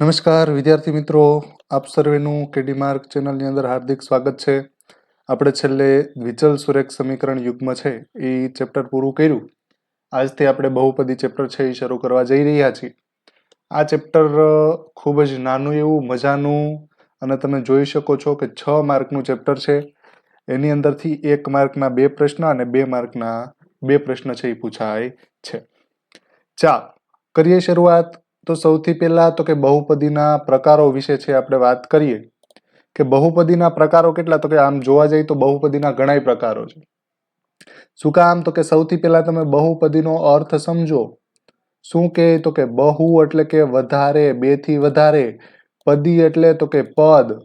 નમસ્કાર, વિદ્યાર્થી મિત્રો. આપ સર્વેનું કેડી માર્ક ચેનલની અંદર હાર્દિક સ્વાગત છે. આપણે છેલ્લે દ્વિચલ સુરેખ સમીકરણ યુગ્મ છે એ ચેપ્ટર પૂરું કર્યું. આજથી આપણે બહુપદી ચેપ્ટર છે એ શરૂ કરવા જઈ રહ્યા છીએ. આ ચેપ્ટર ખૂબ જ નાનું એવું, મજાનું અને તમે જોઈ શકો છો કે છ માર્કનું ચેપ્ટર છે. એની અંદરથી એક માર્કના બે પ્રશ્ન અને બે માર્કના બે પ્રશ્ન છે એ પૂછાય છે. ચાલ, કરીએ શરૂઆત. તો સૌથી પહેલા તો કે બહુપદીના પ્રકારો વિશે છે આપણે વાત કરીએ. કે બહુપદીના પ્રકારો કેટલા? તો કે આમ જોવા જઈએ તો બહુપદીના ઘણાય પ્રકારો છે. શું કામ તો કે સૌથી પહેલા તમે બહુપદીનો અર્થ સમજો. શું કે? તો કે બહુ એટલે કે વધારે બેથી વધારે, પદી એટલે તો કે પદ.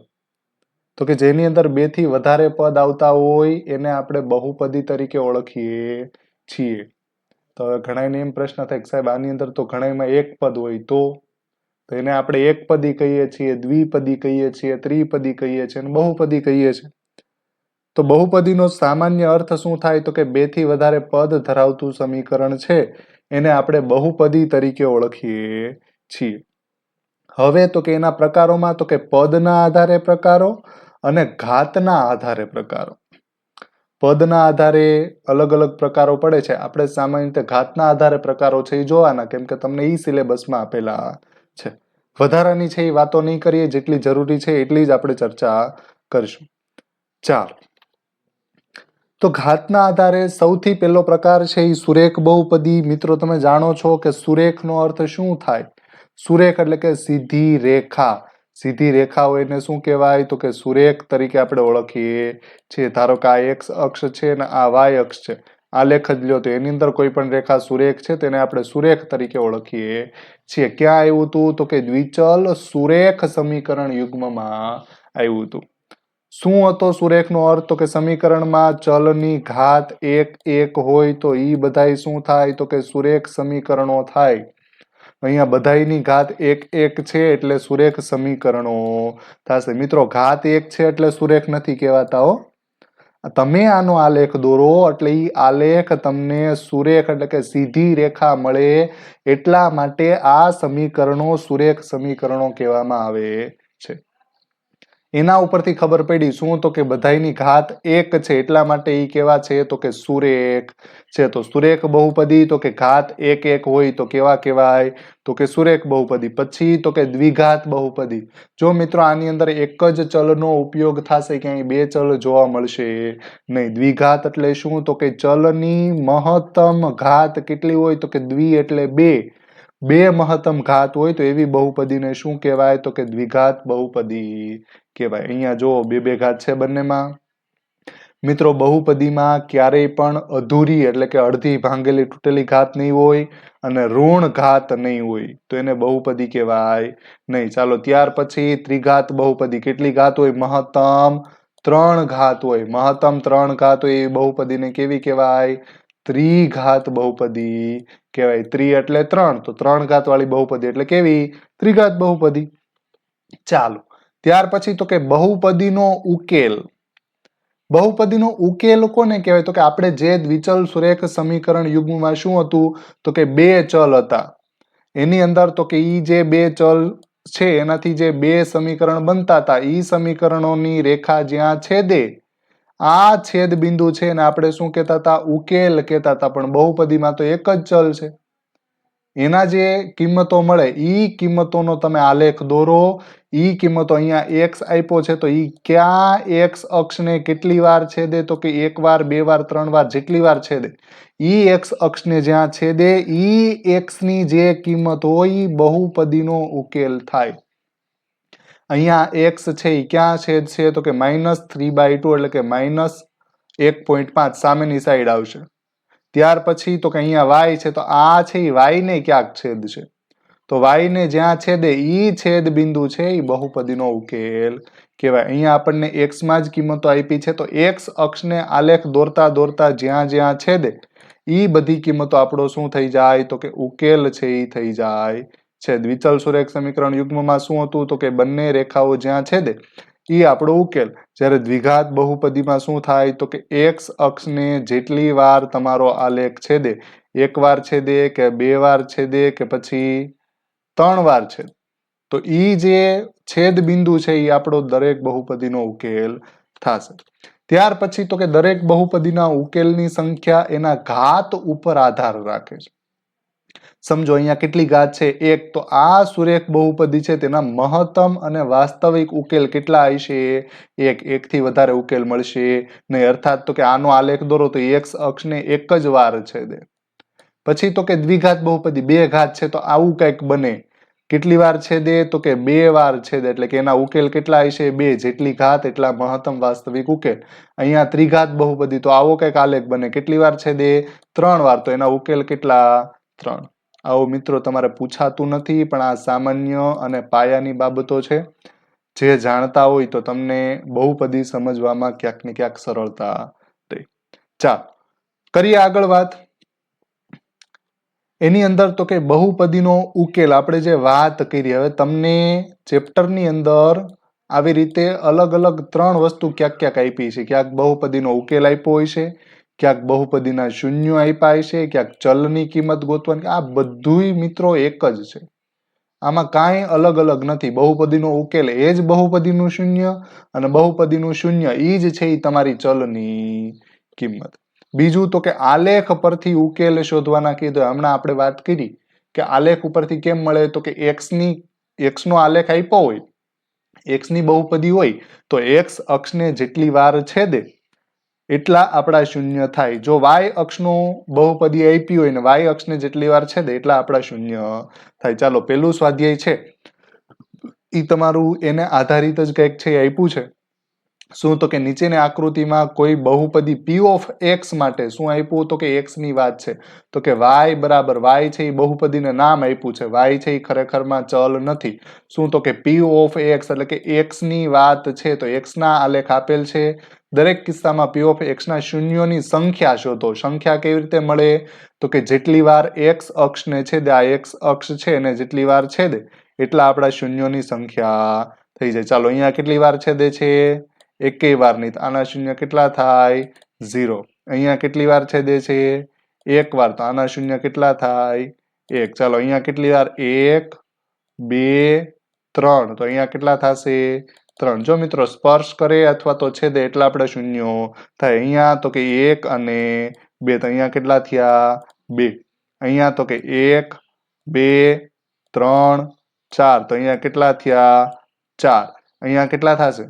તો કે જેની અંદર બેથી વધારે પદ આવતા હોય એને આપણે બહુપદી તરીકે ઓળખીએ છીએ. તો ઘણાને એમ પ્રશ્ન થાય કે સાહેબ, આની અંદર તો ઘણામાં એક પદ હોય તો? તો એને આપણે એકપદી કહીએ છીએ, દ્વિપદી કહીએ છીએ, ત્રિપદી કહીએ છીએ અને બહુપદી કહીએ છીએ. તો બહુપદીનો સામાન્ય અર્થ શું થાય? તો કે બેથી વધારે પદ ધરાવતું સમીકરણ છે, એને આપણે બહુપદી તરીકે ઓળખીએ છીએ. હવે તો કે એના પ્રકારોમાં તો કે પદના આધારે પ્રકારો અને ઘાતના આધારે પ્રકારો. પદના આધારે અલગ અલગ પ્રકારો પડે છે. આપણે સામાન્ય રીતે ઘાતના આધારે પ્રકારો છે એ જોવાના, કેમ કે તમને એ સિલેબસમાં આપેલા છે. વધારાની છે એ વાતો નહીં કરીએ, જેટલી જરૂરી છે એટલી જ આપણે ચર્ચા કરીશું. ચાર તો ઘાતના આધારે સૌથી પહેલો પ્રકાર છે એ સુરેખ બહુપદી. મિત્રો, તમે જાણો છો કે સુરેખનો અર્થ શું થાય? સુરેખ એટલે કે સીધી રેખા. સીધી રેખા હોય એને શું કહેવાય? તો કે સુરેખ તરીકે આપણે ઓળખીએ છીએ. ધારો કે આ એક્સ અક્ષ છે અને આ વાય અક્ષ છે. આ લેખ જ લ્યો તો એની અંદર કોઈ પણ રેખા સુરેખ છે તેને આપણે સુરેખ તરીકે ઓળખીએ છીએ. ક્યાં આવ્યું હતું તો કે દ્વિચલ સુરેખ સમીકરણ યુગ્મમાં આવ્યું હતું શું હતો સુરેખનો અર્થ? તો કે સમીકરણમાં ચલની ઘાત એક એક હોય તો એ બધાય શું થાય? તો કે સુરેખ સમીકરણો થાય. અહીંયા બધાયની ઘાત એક એક છે એટલે સુરેખ સમીકરણો. થશે મિત્રો, ઘાત એક છે એટલે સુરેખ નથી કહેવાતા હો. તમે આનો આલેખ દોરો એટલે એ આલેખ તમને સુરેખ એટલે કે સીધી રેખા મળે એટલા માટે આ સમીકરણો સુરેખ સમીકરણો કહેવામાં આવે. એના ઉપરથી ખબર પડી, શું તો કે બધાયની ઘાત એક છે, એટલા માટે એ કેવા છે? તો કે સુરેખ છે. તો સુરેખ બહુપદી, તો કે ઘાત એક એક હોય, તો કેવા કહેવાય? તો કે સુરેખ બહુપદી. પછી તો કે દ્વિઘાત બહુપદી. જો મિત્રો આની અંદર એક જ ચલનો ઉપયોગ થશે, ક્યાંય બે ચલ જોવા મળશે નહીં. દ્વિઘાત એટલે શું? તો કે ચલની મહત્તમ ઘાત કેટલી હોય? તો કે દ્વિ એટલે બે. બે મહત્તમ ઘાત હોય તો એવી બહુપદીને શું કહેવાય? તો કે દ્વિઘાત બહુપદી કહેવાય. અહીંયા જો બે બે ઘાત છે બંનેમાં. મિત્રો, બહુપદીમાં ક્યારેય પણ અધૂરી એટલે કે અડધી ભાંગેલી તૂટેલી ઘાત નહીં હોય અને ઋણ ઘાત નહીં હોય. તો એને બહુપદી કહેવાય નહીં. ચાલો, ત્યાર પછી ત્રિઘાત બહુપદી. કેટલી ઘાત હોય? મહત્તમ ત્રણ ઘાત હોય. મહત્તમ ત્રણ ઘાત હોય એ બહુપદીને કેવી કહેવાય? ત્રિઘાત બહુપદી કહેવાય. ત્રિ એટલે ત્રણ, તો ત્રણ ઘાત વાળી બહુપદી એટલે કેવી? ત્રિઘાત બહુપદી. ચાલો, ત્યાર પછી તો કે બહુપદીનો ઉકેલ. બહુપદીનો ઉકેલ કોને કહેવાય? તો કે આપણે જે દ્વિચલ સુરેખ સમીકરણ યુગ્મમાં શું હતું? તો કે બે ચલ હતા. એની અંદર તો કે ઈ જે બે ચલ છે, એનાથી જે બે સમીકરણ બનતા હતા, ઈ સમીકરણોની રેખા જ્યાં છેદે આ છેદ બિંદુ છે ને આપણે શું કહેતા હતા? ઉકેલ કહેતા હતા, પણ બહુપદીમાં તો એક જ ચલ છે. એના જે કિંમતો મળે, ઈ કિંમતોનો તમે આલેખ દોરો, ઈ કિંમતો અહીંયા એક્સ આપ્યો છે, તો ઈ ક્યાં એક્સ અક્ષને કેટલી વાર છેદે? તો કે એક વાર, બે વાર, ત્રણ વાર, જેટલી વાર છેદે. ઈ એક્સ અક્ષને જ્યાં છેદે, ઈ એક્સની જે કિંમત હોય એ બહુપદીનો ઉકેલ થાય. અહીંયા એક્સ છે એ ક્યાં છેદ છે તો કે માઇનસ થ્રી બાય ટુ એટલે કે માઇનસ એક પોઈન્ટ પાંચ સામેની સાઈડ આવશે. ત્યાર પછી તો કે અહીંયા વાય છે તો આ છે એ વાય ને ક્યાંક છેદ છે. તો વાય ને જ્યાં છેદે એ છેદ બિંદુ છે એ બહુપદીનો ઉકેલ કહેવાય. અહીંયા આપણને એક્સમાં જ કિંમતો આપી છે તો એક્સ અક્ષને આલેખ દોરતા દોરતા જ્યાં જ્યાં છેદે એ બધી કિંમતો આપણો શું થઈ જાય? તો કે ઉકેલ છે એ થઈ જાય. છે. દ્વિચલ સુરેખ સમીકરણ યુગ્મમાં શું હતું? તો કે બંને રેખાઓ જ્યાં છેદે એ આપણો ઉકેલ. જ્યારે દ્વિઘાત બહુપદીમાં શું થાય? તો કે એક્સ અક્ષને જેટલી વાર તમારો આલેખ છેદે એક વાર છેદે કે બે વાર છેદે કે પછી ત્રણ વાર છેદ તો. ઈ જે છેદ બિંદુ છે એ આપણો દરેક બહુપદીનો ઉકેલ થશે. ત્યાર પછી તો કે દરેક બહુપદીના ઉકેલની સંખ્યા એના ઘાત ઉપર આધાર રાખે છે. સમજો, અહીંયા કેટલી ઘાત છે? એક, તો આ સુરેખ બહુપદી છે, તેના મહત્તમ અને વાસ્તવિક ઉકેલ કેટલા હશે એક, એકથી વધારે ઉકેલ મળશે નહીં. અર્થાત, તો કે આનો આલેખ દોરો, તો એક્સ અક્ષને એક જ વાર છે દે. પછી, તો કે દ્વિઘાત બહુપદી, બે ઘાત છે, તો આવું કંઈક બને. કેટલી વાર છેદે તો કે બે વાર છેદે એટલે કે એના ઉકેલ કેટલા હશે બે, જેટલી ઘાત, એટલા મહત્તમ વાસ્તવિક ઉકેલ. અહીંયા ત્રિઘાત બહુપદી, તો આવો કંઈક આલેખ બને. કેટલી વાર છેદે ત્રણ વાર. તો એના ઉકેલ કેટલા? ત્રણ. આવું મિત્રો, તમારે પૂછાતું નથી, પણ આ સામાન્ય અને પાયાની બાબતો છે. જે જાણતા હોય તો તમને બહુપદી સમજવામાં ક્યાંક ને ક્યાંક સરળતા રહે ચાલો, કરીએ આગળ વાત. એની અંદર તો કે બહુપદીનો ઉકેલ, આપણે જે વાત કરી, હવે તમને ચેપ્ટરની અંદર આવી રીતે અલગ અલગ ત્રણ વસ્તુ ક્યાંક ક્યાંક આપી છે. ક્યાંક બહુપદીનો ઉકેલ આપ્યો હોય છે ક્યાંક બહુપદીના શૂન્યો આપ્યા છે ક્યાંક ચલની કિંમત ગોતવાની, આ બધુંય મિત્રો એક જ છે. આમાં કાંઈ અલગ અલગ નથી. બહુપદીનો ઉકેલ એ જ બહુપદીનું શૂન્ય અને બહુપદીનું શૂન્ય એ જ છે એ તમારી ચલની કિંમત. બીજું તો કે આલેખ પરથી ઉકેલ શોધવાના કીધું. હમણાં આપણે વાત કરી કે આલેખ ઉપરથી કેમ મળે? તો કે એક્સની, એક્સનો આલેખ આપ્યો હોય, એક્સની બહુપદી હોય, તો એક્સ અક્ષને જેટલી વાર છેદે એટલા આપણા શૂન્ય થાય. જો વાય અક્ષનું બહુપદી આપી હોય ને વાય અક્ષને જેટલી વાર છેદે એટલા આપણા શૂન્ય થાય. ચાલો, પેલું સ્વાધ્યાય છે. એ તમારું એને આધારિત જ કંઈક છે એ આપ્યું છે. શું તો કે નીચેની આકૃતિમાં કોઈ બહુપદી પી ઓફ એક્સ માટે શું આપ્યું? તો કે એક્સની વાત છે. તો કે વાય બરાબર વાય છે એ બહુપદીને નામ આપ્યું છે. વાય છે એ ખરેખરમાં ચલ નથી. શું તો કે પી ઓફ એક્સ એટલે કે એક્સની વાત છે તો એક્સના આલેખ આપેલ છે. દરેક કિસ્સામાં પી ઓફ એક્સના શૂન્યોની સંખ્યા શોધો. સંખ્યા કેવી રીતે મળે? તો કે જેટલી વાર એક્સ અક્ષને છેદે, આ એક્સ અક્ષ છે અને જેટલી વાર છેદે, એટલા આપણા શૂન્યોની સંખ્યા થઈ જાય. ચાલો, અહીંયા કેટલી વાર છેદે છે? એકેય વાર નહીં તો આના શૂન્ય કેટલા થાય? ઝીરો. અહીંયા કેટલી વાર છેદે છે? એક વાર તો આના શૂન્ય કેટલા થાય? એક. ચાલો, અહીંયા કેટલી વાર? એક, બે, ત્રણ. તો અહીંયા કેટલા થશે? ત્રણ. જો મિત્રો સ્પર્શ કરે અથવા તો છેદે એટલા આપણે શૂન્યો થાય. અહીંયા તો કે એક અને બે. તો અહીંયા કેટલા થયા? બે. અહીંયા તો કે એક, બે, ત્રણ, ચાર. તો અહીંયા કેટલા થયા? ચાર. અહીંયા કેટલા થશે?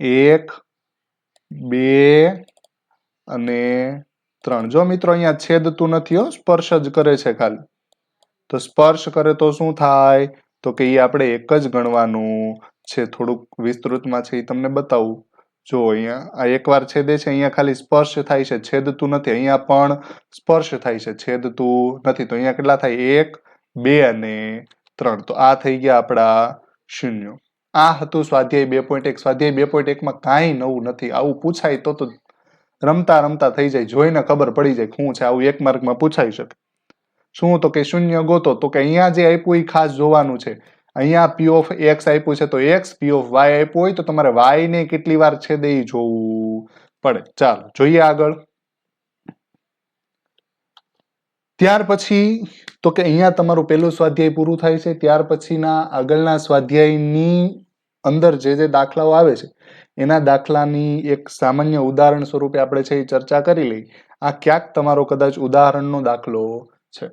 એક, બે અને ત્રણ. જો મિત્રો અહીંયા છેદતું નથી હો, સ્પર્શ જ કરે છે ખાલી. તો સ્પર્શ કરે તો શું થાય? તો કે એ આપણે એક જ ગણવાનું છે, થોડુંક વિસ્તૃતમાં છે એ તમને બતાવું. જો અહીંયા, આ એકવાર છેદે છે, અહીંયા ખાલી સ્પર્શ થાય છે છેદતું નથી, અહીંયા પણ સ્પર્શ થાય છે છેદતું નથી. તો અહીંયા કેટલા થાય? એક, બે અને ત્રણ. તો આ થઈ ગયા આપણા શૂન્યો. આ હતું સ્વાધ્યાય બે પોઈન્ટ એક. સ્વાધ્યાય બે પોઈન્ટ એકમાં કાંઈ નવું નથી. આવું પૂછાય તો તો રમતા રમતા થઈ જાય. જોઈને ખબર પડી જાય શું છે. આવું એક માર્કમાં પૂછાઈ શકે. શું તો કે શૂન્ય ગોતો? તો કે અહીંયા જે આપ્યું એ ખાસ જોવાનું છે. અહીંયા પી ઓફ એક્સ આપ્યું છે તો એક્સ પી ઓફ વાય આપ્યું હોય તો તમારે વાયને કેટલી વાર છે એ જોવું પડે. ચાલો, જોઈએ આગળ. ત્યાર પછી, તો કે અહીંયા તમારું પહેલું સ્વાધ્યાય પૂરું થાય છે, ત્યાર પછીના આગળના સ્વાધ્યાયની અંદર જે જે દાખલાઓ આવે છે, એના દાખલાની એક સામાન્ય ઉદાહરણ સ્વરૂપે આપણે છે એ ચર્ચા કરી લઈ. આ ક્યાંક તમારો કદાચ ઉદાહરણનો દાખલો છે.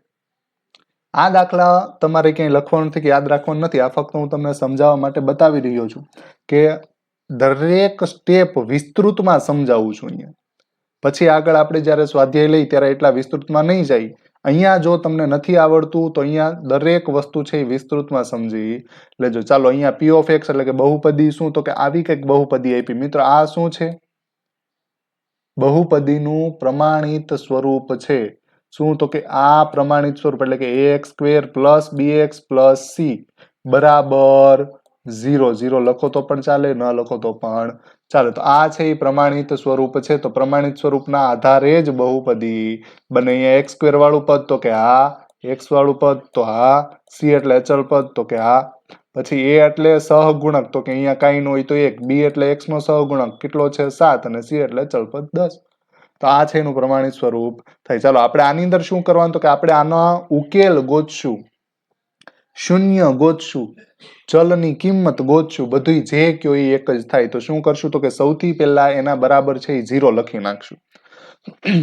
આ દાખલા તમારે ક્યાંય લખવાનું નથી કે યાદ રાખવાનું નથી, આ ફક્ત હું તમને સમજાવવા માટે બતાવી રહ્યો છું કે દરેક સ્ટેપ વિસ્તૃતમાં સમજાવું છું અહીંયા. પછી આગળ આપણે જ્યારે સ્વાધ્યાય લઈ ત્યારે એટલા વિસ્તૃતમાં નહીં જાય. અહીંયા જો તમને નથી આવડતું, તો અહીંયા દરેક વસ્તુ છે એ વિસ્તૃતમાં સમજી લેજો. ચાલો, અહીંયા પી ઓફ એક્સ એટલે કે બહુપદી શું? તો કે આવી કંઈક બહુપદી આપી. મિત્રો, આ શું છે? બહુપદીનું પ્રમાણિત સ્વરૂપ છે. શું? તો કે આ પ્રમાણિત સ્વરૂપ એટલે કે x square plus b x plus c બરાબર ઝીરો ઝીરો લખો તો પણ ચાલે, ન લખો તો પણ ચાલે, તો આ છે એ પ્રમાણિત સ્વરૂપ છે. તો પ્રમાણિત સ્વરૂપના આધારે જ બહુપદી બને. અહીંયા એક્સ સ્ક્વેર વાળું પદ તો કે હા એક્સ વાળું પદ તો હા સી એટલે અચલ પદ તો કે હા પછી એ એટલે સહગુણક તો કે અહીંયા કાંઈ ન હોય તો એક. બી એટલે એક્સ નો સહગુણક કેટલો છે? સાત. અને સી એટલે અચલ પદ દસ. તો આ છે એનું પ્રમાણિત સ્વરૂપ થાય. ચાલો, આપણે આની અંદર શું કરવાનું? તો કે આપણે આનો ઉકેલ ગોતશું. શૂન્ય ગોતશું. ચલની કિંમત ગોતશું. બધું જે કયો એ એક જ થાય. તો શું કરશું? તો કે સૌથી પહેલા એના બરાબર છે એ ઝીરો લખી નાખશું.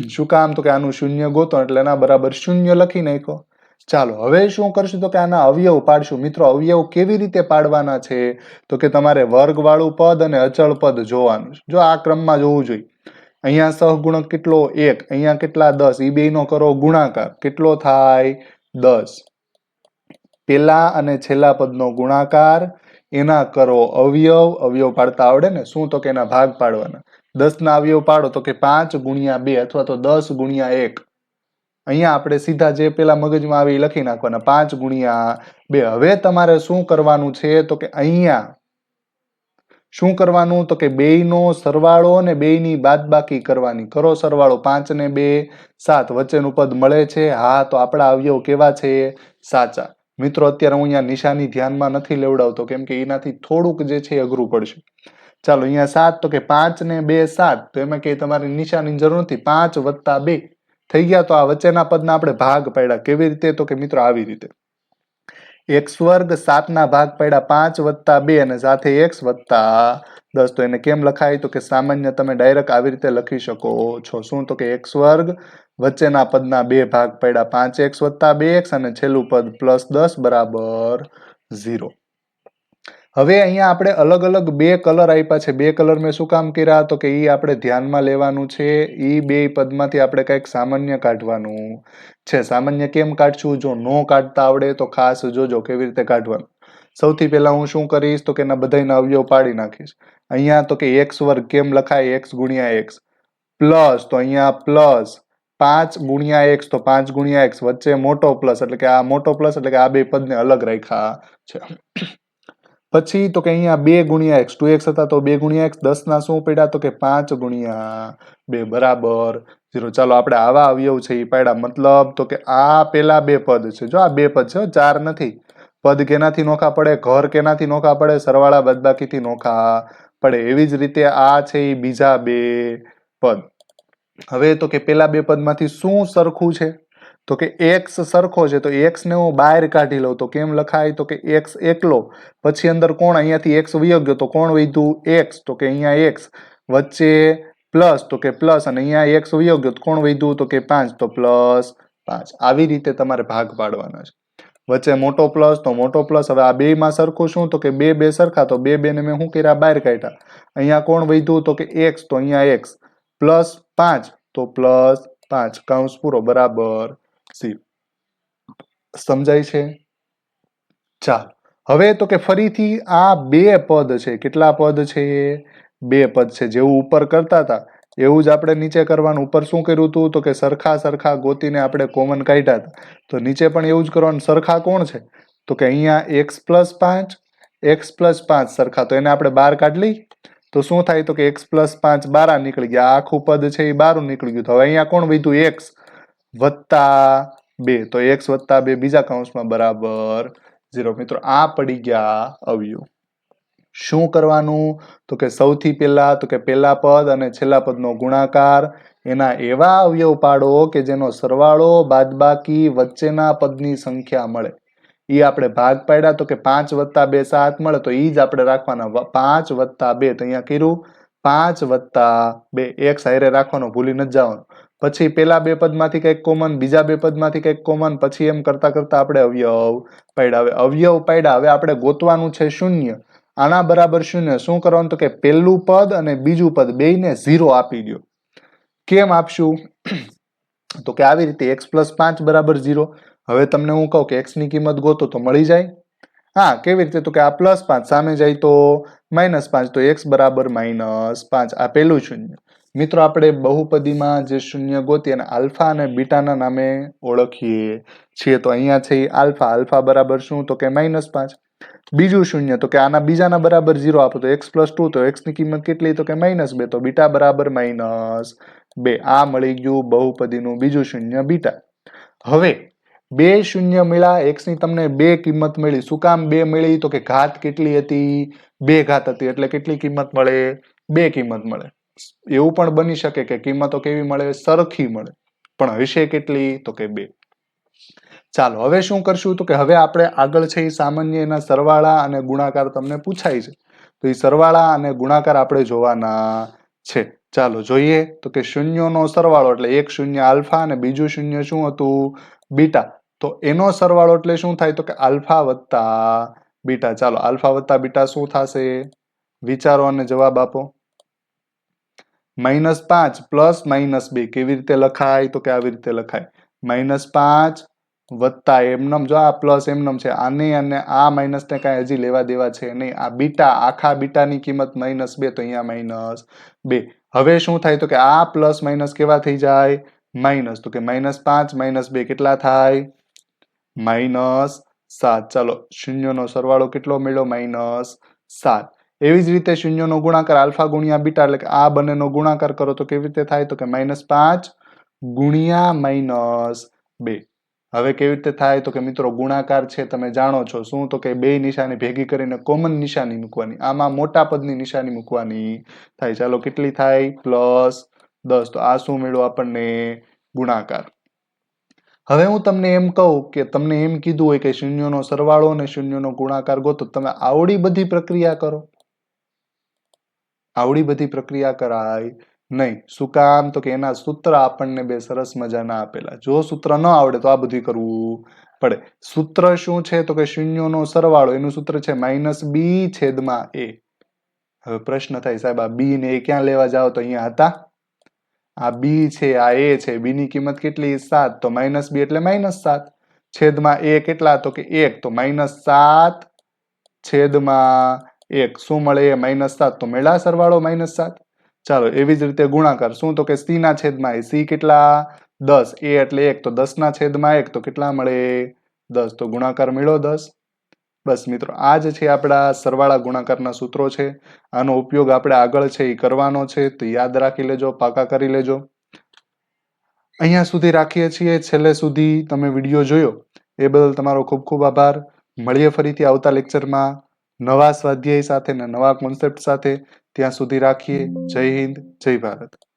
શું કામ? તો કે આનું શૂન્ય ગોતો એટલે એના બરાબર શૂન્ય લખી નાખો ચાલો, હવે શું કરશું? તો કે આના અવયવ પાડશું. મિત્રો, અવયવ કેવી રીતે પાડવાના છે? તો કે તમારે વર્ગવાળું પદ અને અચળ પદ જોવાનું જો આ ક્રમમાં જોવું જોઈએ. અહીંયા સહગુણક કેટલો? એક. અહીંયા કેટલા? દસ. એ બે નો કરો ગુણાકાર. કેટલો થાય? દસ. પેલા અને છેલ્લા પદનો ગુણાકાર, એના કરો અવયવ અવયવ પાડતા આવડે ને, શું તો કે એના ભાગ પાડવાના. દસ ના અવયવ પાડો તો કે પાંચ ગુણ્યા બે અથવા તો દસ ગુણ્યા એક. અહીંયા આપણે સીધા જે પેલા મગજમાં આવે લખી નાખવાના. પાંચ ગુણ્યા બે. હવે તમારે શું કરવાનું છે તો કે અહીંયા શું કરવાનું તો કે બેયનો સરવાળો અને બેયની બાદબાકી કરવાની. કરો સરવાળો પાંચ ને બે, સાત. વચ્ચેનું પદ મળે છે. હા, તો આપણા અવયવ કેવા છે? સાચા. મિત્રો, અત્યારે હું અહીંયા નિશાની ધ્યાનમાં નથી લેવડાવતો, કેમ કે એનાથી થોડુંક જે છે અઘરું પડશે. ચાલો, અહીંયા સાત, તો કે પાંચ ને બે સાત, તો એમાં કે તમારે નિશાની જરૂર નથી. પાંચ વત્તા બે. થઈ ગયા, તો આ વચ્ચેના પદના આપણે ભાગ પાડ્યા. કેવી રીતે? તો કે મિત્રો, આવી રીતે. એક્સ વર્ગ સાતના ભાગ પાડ્યા, પાંચ વત્તા બે અને સાથે એક્સ વત્તા દસ. તો એને કેમ લખાય? તો કે સામાન્ય તમે ડાયરેક્ટ આવી રીતે લખી શકો છો. શું? તો કે એક્સ વર્ગ વચ્ચેના પદના બે ભાગ પડ્યા પાંચ એક્સ વત્તા બે એક્સ અને છેલ્લું પદ પ્લસ દસ બરાબર ઝીરો. હવે અહીંયા આપણે અલગ અલગ બે કલર આપ્યા છે. બે કલર મેં શું કામ કર્યા? તો કે એ આપણે ધ્યાનમાં લેવાનું છે. એ બે પદમાંથી આપણે કંઈક સામાન્ય કાઢવાનું છે. સામાન્ય કેમ કાઢશું? જો નો કાઢતા આવડે તો ખાસ જોજો કેવી રીતે કાઢવાનું. સૌથી પહેલાં હું શું કરીશ? તો કે એના બધાના અવયવ પાડી નાખીશ. અહીંયા તો કે એક્સ વર્ગ કેમ લખાય? એક્સ ગુણ્યા એક્સ. પ્લસ તો અહીંયા પ્લસ. પાંચ ગુણ્યા એક્સ તો પાંચ ગુણ્યા એક્સ વચ્ચે મોટો પ્લસ એટલે કે આ મોટો પ્લસ એટલે કે આ બે પદને અલગ રાખ્યા છે. પછી તો કે અહીંયા બે ગુણ્યા એક્સ, ટુ એક્સ હતા તો બે ગુણ્યા એક્સ, દસ ના શું પડ્યા તો કે પાંચ ગુણ્યા બે, બરાબર. ઝીરો ચાલો આપણે આવા અવયવ છે એ પાડ્યા. મતલબ તો કે આ પેલા બે પદ છે. જો આ બે પદ છે, ચાર નથી. પદ કેનાથી નોખા પડે? ઘર કેનાથી નોખા પડે? સરવાળા બદબાકીથી નોખા પડે. એવી જ રીતે આ છે એ બીજા બે પદ. હવે તો કે પેલા બે પદમાંથી શું સરખું છે? તો કે એક્સ સરખો છે, તો એક્સને હું બહાર કાઢી લઉં. તો કેમ લખાય? તો કે એક્સ એકલો. પછી અંદર કોણ? અહીંયાથી એક્સ વયો તો કોણ વધ્યું? એક્સ તો કે અહીંયા એક્સ વચ્ચે પ્લસ તો કે પ્લસ અને અહીંયા એક્સ વયો તો કોણ વધ્યું? તો કે પાંચ. તો પ્લસ પાંચ. આવી રીતે તમારે ભાગ પાડવાના છે. વચ્ચે મોટો પ્લસ તો મોટો પ્લસ હવે આ બે માં સરખું શું? તો કે બે બે સરખા. તો બે બે ને મેં શું કર્યા? બહાર કાઢ્યા. અહીંયા કોણ વધ્યું? તો કે એક્સ તો અહીંયા એક્સ પ્લસ પાંચ, તો પ્લસ પાંચ કૌંસ પૂરો, બરાબર. સી. સમજાય છે? ચાલ. હવે તો કે ફરીથી આ બે પદ છે. કેટલા પદ છે? બે પદ છે. જેવું ઉપર કરતા હતા, એવું જ આપણે નીચે કરવાનું. ઉપર શું કર્યું હતું તો કે સરખા સરખા ગોતીને આપણે કોમન કાઢ્યા હતા. તો નીચે પણ એવું જ કરવાનું. સરખા કોણ છે? તો કે અહીંયા એક્સ પ્લસ પાંચ એક્સ પ્લસ પાંચ સરખા. તો એને આપણે બહાર કાઢી લઈ. તો શું થાય તો કે એક્સ પ્લસ પાંચ બારા નીકળી ગયા. આખું પદ છે એ બારું નીકળી ગયું. તો હવે અહીંયા કોણ વધ્યું? એક્સ વત્તા બે. તો એક્સ વત્તા બે બીજા કૌંસમાં બરાબર ઝીરો. મિત્રો, આ પડી ગયા અવયવ. શું કરવાનું? તો કે સૌથી પહેલા, તો કે પહેલા પદ અને છેલ્લા પદનો ગુણાકાર. એના એવા અવયવ પાડો કે જેનો સરવાળો બાદબાકી વચ્ચેના પદની સંખ્યા મળે. એ આપણે ભાગ પાડ્યા તો કે પાંચ વત્તા બે સાત મળે, તો એ જ આપણે રાખવાના. પાંચ વત્તા બે તો અહીંયા કર્યું. પાંચ વત્તા બે, એક સાયરે રાખવાનો, ભૂલી ન જવાનું. પછી પેલા બે પદમાંથી કંઈક કોમન બીજા બે પદમાંથી કંઈક કોમન પછી એમ કરતા કરતા આપણે અવયવ પાડ્યા. હવે અવયવ પાડ્યા, હવે આપણે ગોતવાનું છે શૂન્ય. આના બરાબર શૂન્ય. શું કરવાનું તો કે પહેલું પદ અને બીજું પદ બેયને ઝીરો આપી દો કેમ આપશું? તો કે આવી રીતે એક્સ પ્લસ પાંચ બરાબર ઝીરો હવે તમને હું કહું કે એક્સની કિંમત ગોતો તો મળી જાય. હા, કેવી રીતે? તો કે આ પ્લસ પાંચ સામે જાય તો માઇનસ પાંચ, તો એક્સ બરાબર માઇનસ પાંચ. આ પહેલું શૂન્ય. મિત્રો, આપણે બહુપદીમાં જે શૂન્ય ગોતી અને આલ્ફા અને બીટાના નામે ઓળખીએ છીએ. તો અહીંયા છે આલ્ફા. આલ્ફા બરાબર શું? તો કે માઇનસ પાંચ. બીજું શૂન્ય, તો કે આના બીજાના બરાબર ઝીરો આપો. તો એક્સ પ્લસ ટુ તો એક્સની કિંમત કેટલી? તો કે માઇનસ બે. તો બીટા બરાબર માઇનસ બે. આ મળી ગયું બહુપદીનું બીજું શૂન્ય બીટા. હવે બે શૂન્ય મળ્યા એક્સની તમને બે કિંમત મળી. શું કામ બે મળી? તો કે ઘાત કેટલી હતી? બે ઘાત હતી, એટલે કેટલી કિંમત મળે? બે કિંમત મળે. એવું પણ બની શકે કે કિંમતો કેવી મળે? સરખી મળે. પણ હશે કેટલી? તો કે બે. ચાલો, હવે શું કરશું? તો કે હવે આપણે આગળ છે એ સામાન્ય એના સરવાળા અને ગુણાકાર તમને પૂછાય છે. તો એ સરવાળા અને ગુણાકાર આપણે જોવાના છે. ચાલો, જોઈએ. તો કે શૂન્યનો સરવાળો, એટલે એક શૂન્ય આલ્ફા અને બીજું શૂન્ય શું હતું? બીટા. તો એનો સરવાળો એટલે શું થાય? તો કે આલ્ફા વત્તા બીટા. ચાલો, આલ્ફા વત્તા બીટા શું થશે? વિચારો અને જવાબ આપો. માઇનસ પાંચ પ્લસ માઇનસ બે. કેવી રીતે લખાય? તો કે આવી રીતે લખાય. માઇનસ પાંચ વત્તા એમનમ. જો આ પ્લસ એમનમ છે, આને અને આ માઇનસને કાંઈ હજી લેવા દેવા છે નહીં. આ બીટા, આખા બીટાની કિંમત માઇનસ બે, તો અહીંયા માઇનસ બે. હવે શું થાય? તો કે આ પ્લસ માઇનસ કેવા થઈ જાય? માઇનસ. તો કે માઇનસ પાંચ, માઇનસ બે કેટલા થાય? માઇનસ સાત. ચાલો, શૂન્યનો સરવાળો કેટલો મળ્યો? માઇનસ સાત. એવી જ રીતે શૂન્યનો ગુણાકાર આલ્ફા ગુણ્યા બીટા, એટલે કે આ બંનેનો ગુણાકાર કરો તો કેવી રીતે થાય? તો કે માઇનસ પાંચ ગુણ્યા માઇનસ બે. હવે કેવી રીતે થાય? તો કે મિત્રો, ગુણાકાર છે, તમે જાણો છો. શું? તો કે બે નિશાની ભેગી કરીને કોમન નિશાની મૂકવાની. આમાં મોટા પદની નિશાની મૂકવાની થાય. ચાલો, કેટલી થાય? પ્લસ દસ. તો આ શું મેળવું આપણને? ગુણાકાર. હવે હું તમને એમ કહું કે તમને એમ કીધું હોય કે શૂન્યનો સરવાળો અને શૂન્યનો ગુણાકાર ગોતો, તમે આવડી બધી પ્રક્રિયા કરો. આવડી બધી પ્રક્રિયા કરાય નહીં. શું કામ? તો કે એના સૂત્ર આપણને બે સરસ મજાના આપેલા. જો સૂત્ર ન આવડે તો આ બધું કરવું પડે. સૂત્ર શું છે? તો કે શૂન્યનો સરવાળો, એનું સૂત્ર છે માઇનસ બી છેદમાં એ. હવે પ્રશ્ન થાય સાહેબ, આ બી ને એ ક્યાં લેવા જાઓ? તો અહીંયા હતા. આ બી છે, આ એ છે બીની કિંમત કેટલી? સાત. તો માઇનસ બી એટલે માઇનસ સાત. છેદમાં એ કેટલા? તો કે એક. તો માઇનસ સાત છેદમાં એક. શું મળે? એ માઇનસ સાત. તો મેળા સરવાળો માઇનસ સાત. ચાલો, એવી જ રીતે ગુણાકાર. શું? તો કે સી ના છેદમાં એ સી કેટલા? દસ. એ એટલે એક. તો દસ ના છેદમાં એક. તો કેટલા મળે? દસ. તો ગુણાકાર મેળો દસ. બસ મિત્રો, આ જ છે આપણા સરવાળા ગુણાકારના સૂત્રો છે. આનો ઉપયોગ આપણે આગળ છે એ કરવાનો છે, તો યાદ રાખી લેજો, પાકા કરી લેજો. અહીંયા સુધી રાખીએ છીએ, છેલ્લે સુધી તમે વીડિયો જોયો, એ બદલ તમારો ખૂબ ખૂબ આભાર. મળીએ ફરીથી આવતા લેક્ચરમાં નવા સ્વાધ્યાય સાથે ને નવા કોન્સેપ્ટ સાથે. ત્યાં સુધી રાખીએ. જય હિન્દ, જય ભારત.